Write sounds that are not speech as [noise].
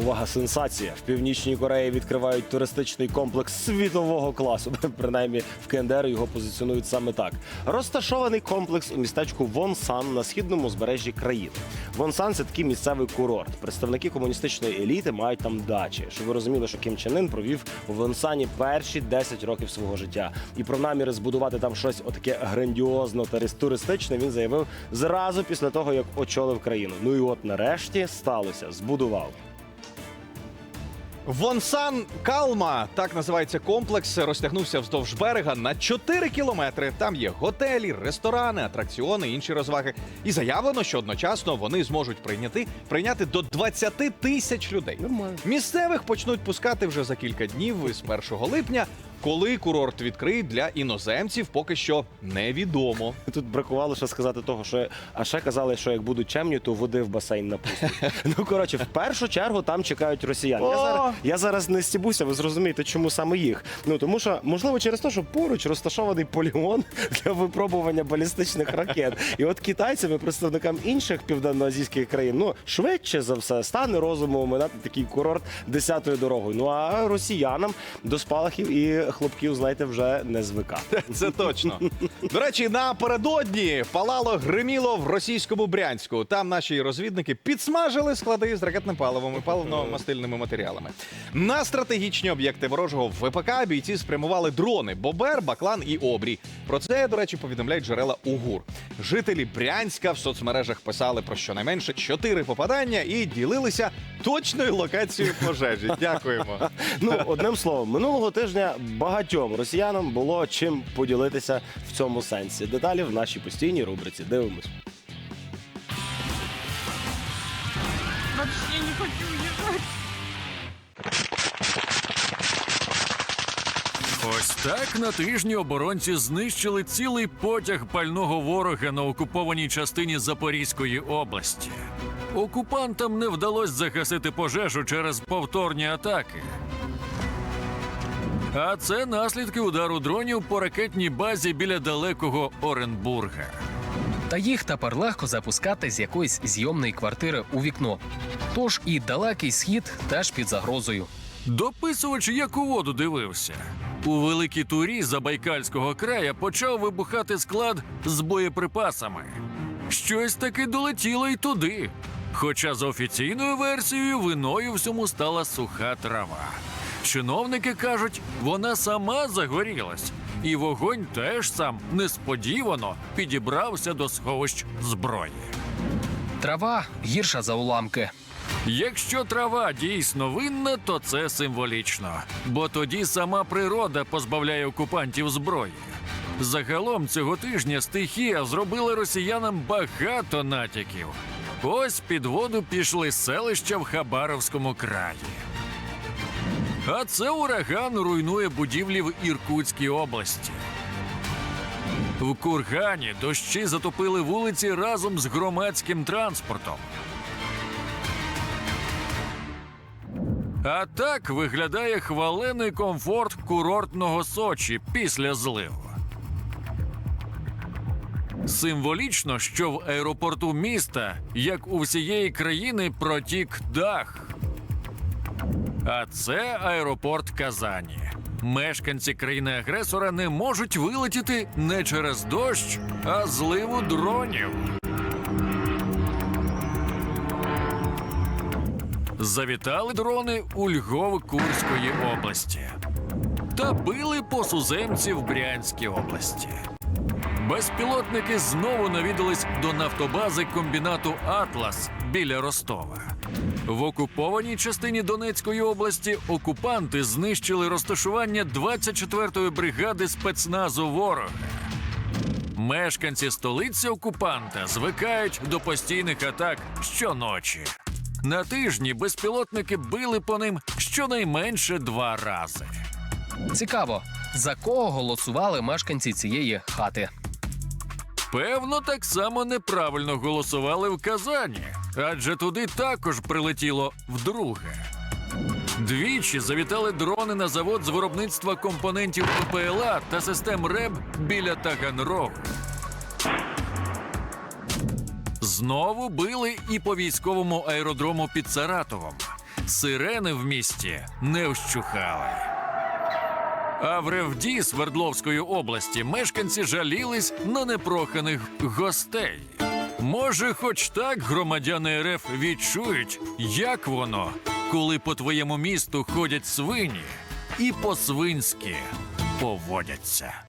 Увага, сенсація! В північній Кореї відкривають туристичний комплекс світового класу. [laughs] Принаймні в КНДР його позиціонують саме так. Розташований комплекс у містечку Вонсан на східному узбережжі країни. Вонсан це такий місцевий курорт. Представники комуністичної еліти мають там дачі. Щоб ви розуміли, що Кім Чен Ын провів у Вонсані перші 10 років свого життя. І про наміри збудувати там щось отаке грандіозно та туристичне він заявив зразу після того, як очолив країну. Ну і от нарешті сталося, збудував. Вонсан Калма, так називається комплекс, розтягнувся вздовж берега на 4 кілометри. Там є готелі, ресторани, атракціони, інші розваги. І заявлено, що одночасно вони зможуть прийняти прийняти до 20 тисяч людей. Нормально. Місцевих почнуть пускати вже за кілька днів з 1 липня. Коли курорт відкриють для іноземців, поки що невідомо. [laughs] Тут бракувало ще сказати того, що а ще казали, що як будуть чемні, то води в басейн напустять. [laughs] ну коротше, в першу чергу там чекають росіян. Я зараз, я зараз не стібуся, ви зрозумієте, чому саме їх. Ну тому що можливо через те, що поруч розташований полігон [laughs] для випробування балістичних ракет. І от китайцям і представникам інших південноазійських країн ну швидше за все стане розуму оминати такий курорт десятою дорогою. Ну а росіянам до спалахів і хлопків, знаєте, вже не звикати. [laughs] Це точно. До речі, напередодні палало гриміло в російському Брянську. Там наші розвідники підсмажили склади з ракетним паливом і паливно-мастильними матеріалами. На стратегічні об'єкти ворожого ВПК бійці спрямували дрони Бобер, Баклан і Обрій. Про це, до речі, повідомляють джерела УГУР. Жителі Брянська в соцмережах писали про щонайменше чотири попадання і ділилися точною локацією пожежі. Дякуємо. Ну, одним словом, минулого тижня багатьом росіянам було чим поділитися в цьому сенсі. Деталі в нашій постійній рубриці. Дивимось. Вообще не хочу уезжать. Так на тижні оборонці знищили цілий потяг пального ворога на окупованій частині Запорізької області. Окупантам не вдалося загасити пожежу через повторні атаки. А це наслідки удару дронів по ракетній базі біля далекого Оренбурга. Та їх тепер легко запускати з якоїсь зйомної квартири у вікно. Тож і далекий схід теж під загрозою. Дописувач як у воду дивився. У великій турі Забайкальського края почав вибухати склад з боєприпасами. Щось таки долетіло й туди. Хоча за офіційною версією виною всьому стала суха трава. Чиновники кажуть, вона сама загорілась, і вогонь теж сам несподівано підібрався до сховищ зброї. Трава гірша за уламки. Якщо трава дійсно винна, то це символічно, бо тоді сама природа позбавляє окупантів зброї. Загалом цього тижня стихія зробила росіянам багато натяків. Ось під воду пішли селища в Хабаровському краї. А це ураган руйнує будівлі в Іркутській області. В Кургані дощі затопили вулиці разом з громадським транспортом. А так виглядає хвалений комфорт курортного Сочі після зливу. Символічно, що в аеропорту міста, як у всієї країни, протік дах. А це аеропорт Казані. Мешканці країни-агресора не можуть вилетіти не через дощ, а зливу дронів. Завітали дрони у Львов-Курської області та били по суземці в Брянській області. Безпілотники знову навідались до нафтобази комбінату Атлас біля Ростова. В окупованій частині Донецької області окупанти знищили розташування 24-ї бригади спецназу ворога. Мешканці столиці окупанта звикають до постійних атак щоночі. На тижні безпілотники били по ним щонайменше два рази. Цікаво, за кого голосували мешканці цієї хати. Певно, так само неправильно голосували в Казані, адже туди також прилетіло вдруге. Двічі завітали дрони на завод з виробництва компонентів ППЛА та систем РЕБ біля Таганрогу. Знову били і по військовому аеродрому під Саратовом. Сирени в місті не вщухали. А в Ревді Свердловської області мешканці жалілись на непроханих гостей. Може, хоч так громадяни РФ відчують, як воно, коли по твоєму місту ходять свині і по-свинськи поводяться.